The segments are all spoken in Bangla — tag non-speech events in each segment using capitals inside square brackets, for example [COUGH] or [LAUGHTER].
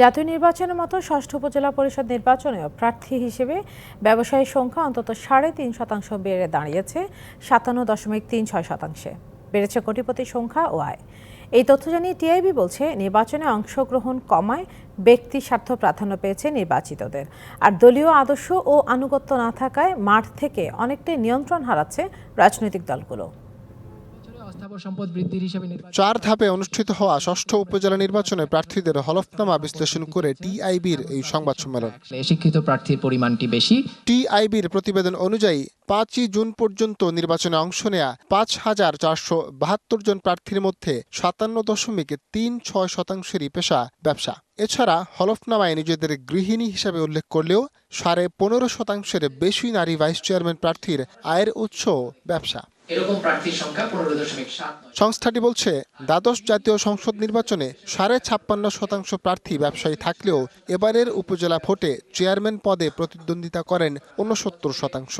জাতীয় নির্বাচনের মতো ষষ্ঠ উপজেলা পরিষদ নির্বাচনেও প্রার্থী হিসেবে ব্যবসায়ীর সংখ্যা অন্তত সাড়ে তিন শতাংশ বেড়ে দাঁড়িয়েছে, সাতান্ন দশমিক তিন ছয় শতাংশে। বেড়েছে কোটিপতির সংখ্যা ও আয়। এই তথ্য জানিয়ে টিআইবি বলছে, নির্বাচনে অংশগ্রহণ কমায়, ব্যক্তি স্বার্থ প্রাধান্য পেয়েছে নির্বাচিতদের। আর দলীয় আদর্শ ও আনুগত্য না থাকায় মাঠ থেকে অনেকটাই নিয়ন্ত্রণ হারাচ্ছে রাজনৈতিক দলগুলো অস্থাবর সম্পদ বৃদ্ধির হিসাবে নির্বাচন চার ধাপে অনুষ্ঠিত হওয়া ষষ্ঠ উপজেলা নির্বাচনে প্রার্থীদের হলফনামা বিশ্লেষণ করে টিআইবির এই সংবাদ সম্মেলন। শিক্ষিত প্রার্থীর পরিমাণটি বেশি। টিআইবির প্রতিবেদন অনুযায়ী পাঁচই জুন পর্যন্ত নির্বাচনে অংশ নেয়া পাঁচ হাজার চারশো বাহাত্তর জন প্রার্থীর মধ্যে সাতান্ন দশমিক তিন ছয় শতাংশেরই পেশা ব্যবসা। এছাড়া হলফনামায় নিজেদের গৃহিণী হিসাবে উল্লেখ করলেও সাড়ে পনেরো শতাংশের বেশি নারী ভাইস চেয়ারম্যান প্রার্থীর আয়ের উৎস ব্যবসা। এরকম প্রার্থীর সংখ্যা পনেরো দশমিক সাত সংস্থাটি বলছে দ্বাদশ জাতীয় সংসদ নির্বাচনে সাড়ে ছাপ্পান্ন শতাংশ প্রার্থী ব্যবসায়ী থাকলেও এবারের উপজেলা ভোটে চেয়ারম্যান পদে প্রতিদ্বন্দ্বিতা করেন ঊনসত্তর শতাংশ।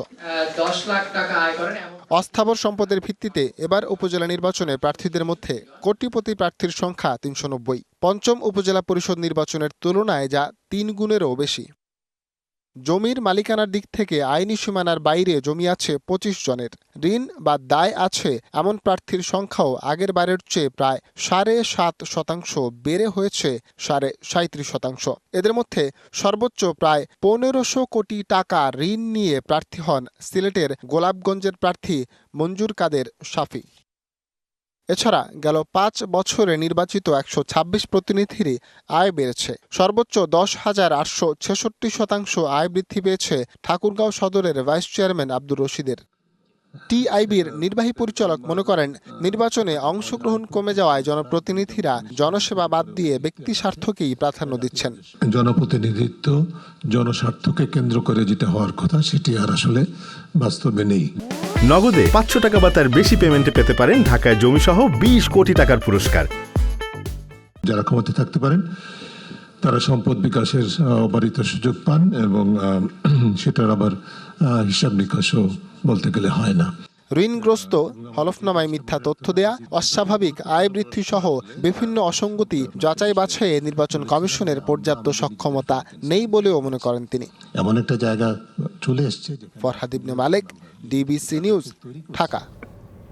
দশ লাখ টাকা আয় করেন অস্থাবর সম্পদের ভিত্তিতে এবার উপজেলা নির্বাচনে প্রার্থীদের মধ্যে কোটিপতি প্রার্থীর সংখ্যা তিনশো নব্বই। পঞ্চম উপজেলা পরিষদ নির্বাচনের তুলনায় যা তিন গুণেরও বেশি। জমির মালিকানার দিক থেকে আইনি সীমানার বাইরে জমি আছে পঁচিশ জনের। ঋণ বা দায় আছে এমন প্রার্থীর সংখ্যাও আগের বারের চেয়ে প্রায় সাড়ে সাত শতাংশ বেড়ে হয়েছে, সাড়ে সাঁত্রিশ শতাংশ। এদের মধ্যে সর্বোচ্চ প্রায় পনেরোশো কোটি টাকা ঋণ নিয়ে প্রার্থী হন সিলেটের গোলাপগঞ্জের প্রার্থী মঞ্জুর কাদের শাফি এছাড়া গেল পাঁচ বছরে নির্বাচিত একশো ছাব্বিশ প্রতিনিধিরই আয় বেড়েছে। সর্বোচ্চ দশ হাজার আটশো ছেষট্টি শতাংশ আয় বৃদ্ধি পেয়েছে ঠাকুরগাঁও সদরের ভাইস চেয়ারম্যান আব্দুর রশিদের। টিআইবির নির্বাহী পরিচালক মনে করেন, নির্বাচনে অংশগ্রহণ কমে যাওয়ায় জনপ্রতিনিধিরা জনসেবা বাদ দিয়ে ব্যক্তি স্বার্থকেই প্রাধান্য দিচ্ছেন। জনপ্রতিনিধিত্ব, জনস্বার্থকে কেন্দ্র করে যেটা হওয়ার কথা, সেটি আর আসলে বাস্তবে নেই। নগদে পাঁচশো টাকা বা তার বেশি পেমেন্টে পেতে পারেন ঢাকায় জমিসহ বিশ কোটি টাকার পুরস্কার। যারা ক্ষমতা থাকতে পারেন তারা সম্পদ বিকাশের অবারিত সুযোগ পান এবং [CLEARS THROAT] সেটার আবার হিসাব নিকাশও বলতে গেলে হয় না। ঋণগ্রস্ত হলফনামায় মিথ্যা তথ্য দেয়া অস্বাভাবিক আয় বৃদ্ধি সহ বিভিন্ন অসঙ্গতি যাচাই বাছাইয়ে নির্বাচন কমিশনের পর্যাপ্ত সক্ষমতা নেই বলেও মনে করেন তিনি। এমন একটা জায়গা চলে এসছে ফরহাদ ইবনে মালিক ডিবিসি নিউজ ঢাকা।